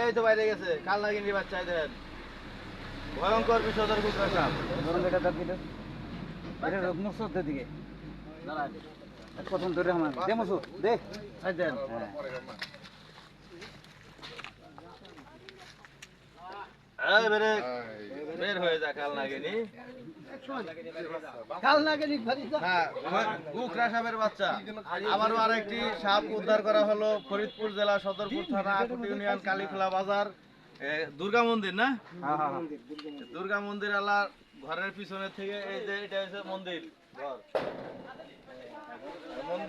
এই তো বাইরে গেছে কাল নাগিন বাচ্চা দেন ভয়ঙ্কর বিষধর কুকুর সাপ ধরুন এটা এটা দিকে প্রথম ধরে আমার। দে দে। দেন। বেরে বের হয়ে যা কাল নাগিনি হ্যাঁ বাচ্চা। আবারও আরেকটি সাপ উদ্ধার করা হলো ফরিদপুর জেলা সদরপুর থানা আকুটি ইউনিয়ন কালীখোলা বাজার। দুর্গা মন্দির না? হ্যাঁ হ্যাঁ দুর্গা মন্দির আলার ঘরের পিছনে থেকে এই যে এটা হচ্ছে মন্দির ঘর।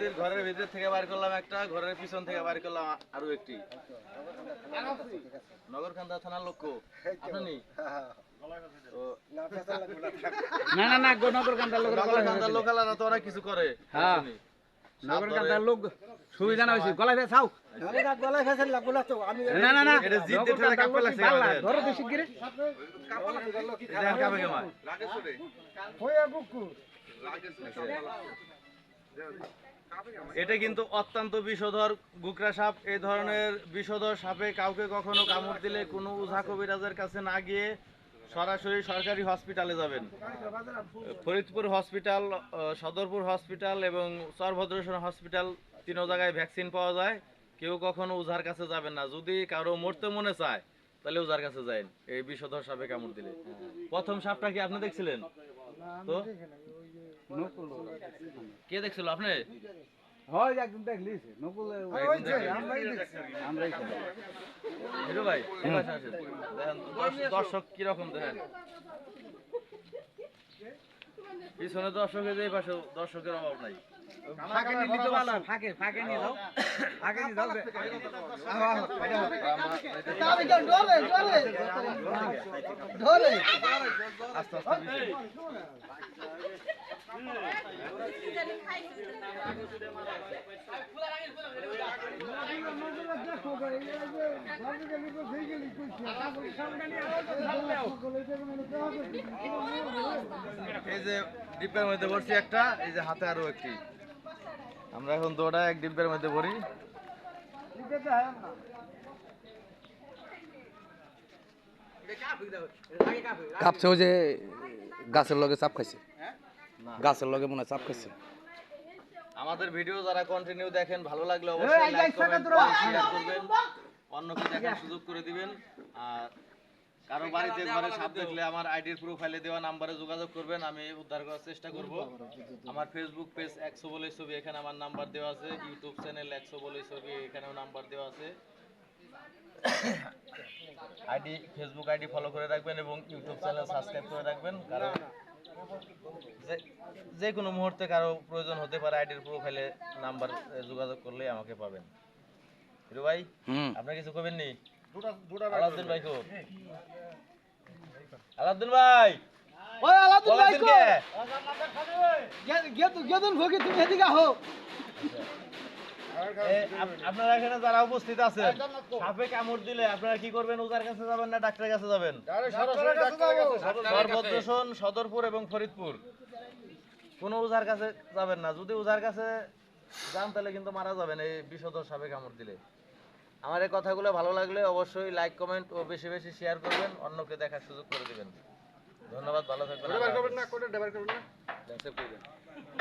মন্দির ঘরের ভিতর থেকে বাইর করলাম একটা ঘরের পিছন থেকে বাইর করলাম আরও একটি। নগরকান্দা থানার লোক আপনি না না না গো লোক নগরকান্দার লোকালারা তো অনেক কিছু করে। হ্যাঁ। শুনি। নগর কান্দার লোক সুবিধা না হয়েছে গলায় ফেলে খাও না না না এটা জিদ দিয়ে কাপড় লাগছে ধরো তো শিগগিরি। দেখেন কাবে কেমন এটা কিন্তু অত্যন্ত বিষধর গুকরা সাপ। এই ধরনের বিষধর সাপে কাউকে কখনো কামড় দিলে কোনো উঝা কবিরাজের কাছে না গিয়ে সরাসরি সরকারি হসপিটালে যাবেন। ফরিদপুর হসপিটাল সদরপুর হসপিটাল এবং চরভদ্রেশ্বর হসপিটাল তিনও জায়গায় ভ্যাকসিন পাওয়া যায়। কেউ কখনো উঝার কাছে যাবেন না। যদি কারও মরতে মনে চায়, তাহলে উঝার কাছে যায় এই বিষধর সাপে কামড় দিলে। প্রথম সাপটা কি আপনি দেখছিলেন? তো কে দেখছিল? আপনি? হয় একদম দেখলিস নকুল আমরাই হিরো ভাই দর্শক কীরকম দেখেন? পিছনে দর্শক এই যে পাশে দর্শকের অভাব নাই। ফাঁকে ফাঁকে ফাঁকে নিয়ে যাও। ফাঁকে নিয়ে। আস্তে আস্তে। এই যে ডিব্বার মধ্যে ভরছি একটা, এই যে হাতে আরও একটি। আমরা এখন দৌড়া, এক ডিব্বার মধ্যে ভরি কাঁপছে ওই যে গাছের লগে চাপ খাইছে। গাছের লগে মনে চাপ খাইছে। আমাদের ভিডিও যারা কন্টিনিউ দেখেন ভালো লাগলে অবশ্যই লাইক কমেন্ট শেয়ার করবেন। অন্যকে দেখার সুযোগ করে দিবেন। আর কারও বাড়িতে ঘরে সাপ দেখলে আমার আইডির প্রোফাইলে দেওয়া নাম্বারে যোগাযোগ করবেন আমি উদ্ধার করার চেষ্টা করব। আমার ফেসবুক পেজ একশো বলে ছবি এখানে আমার নাম্বার দেওয়া আছে। ইউটিউব চ্যানেল একশো বলে ছবি এখানেও নাম্বার দেওয়া আছে। আইডি ফেসবুক আইডি ফলো করে রাখবেন এবং ইউটিউব চ্যানেল সাবস্ক্রাইব করে রাখবেন কারণ যে- কোনো মুহূর্তে কারও প্রয়োজন হতে পারে আইডির প্রোফাইলে নাম্বার যোগাযোগ করলে আমাকে পাবেন। হিরো ভাই আপনার কিছু কবেন নি? আলাউদ্দিন ভাই কো। আলাউদ্দিন ভাই! ওই আলাদা বলেছেন কে? গেদন ভোগে তুমি এদিকে আহো। আপনারা এখানে যারা উপস্থিত আছেন সাপে কামড় দিলে আপনারা কি করবেন? ওজার কাছে যাবেন না ডাক্তারের কাছে যাবেন? সর্বদ্রসন সদরপুর এবং ফরিদপুর। কোনো উজার কাছে যাবেন না। যদি ওজার কাছে যান তাহলে কিন্তু মারা যাবেন এই বিষধর সাপে কামড় দিলে। আমার এই কথাগুলো ভালো লাগলে অবশ্যই লাইক কমেন্ট ও বেশি বেশি শেয়ার করবেন। অন্যকে দেখার সুযোগ করে দিবেন। ধন্যবাদ ভালো থাকবেন না।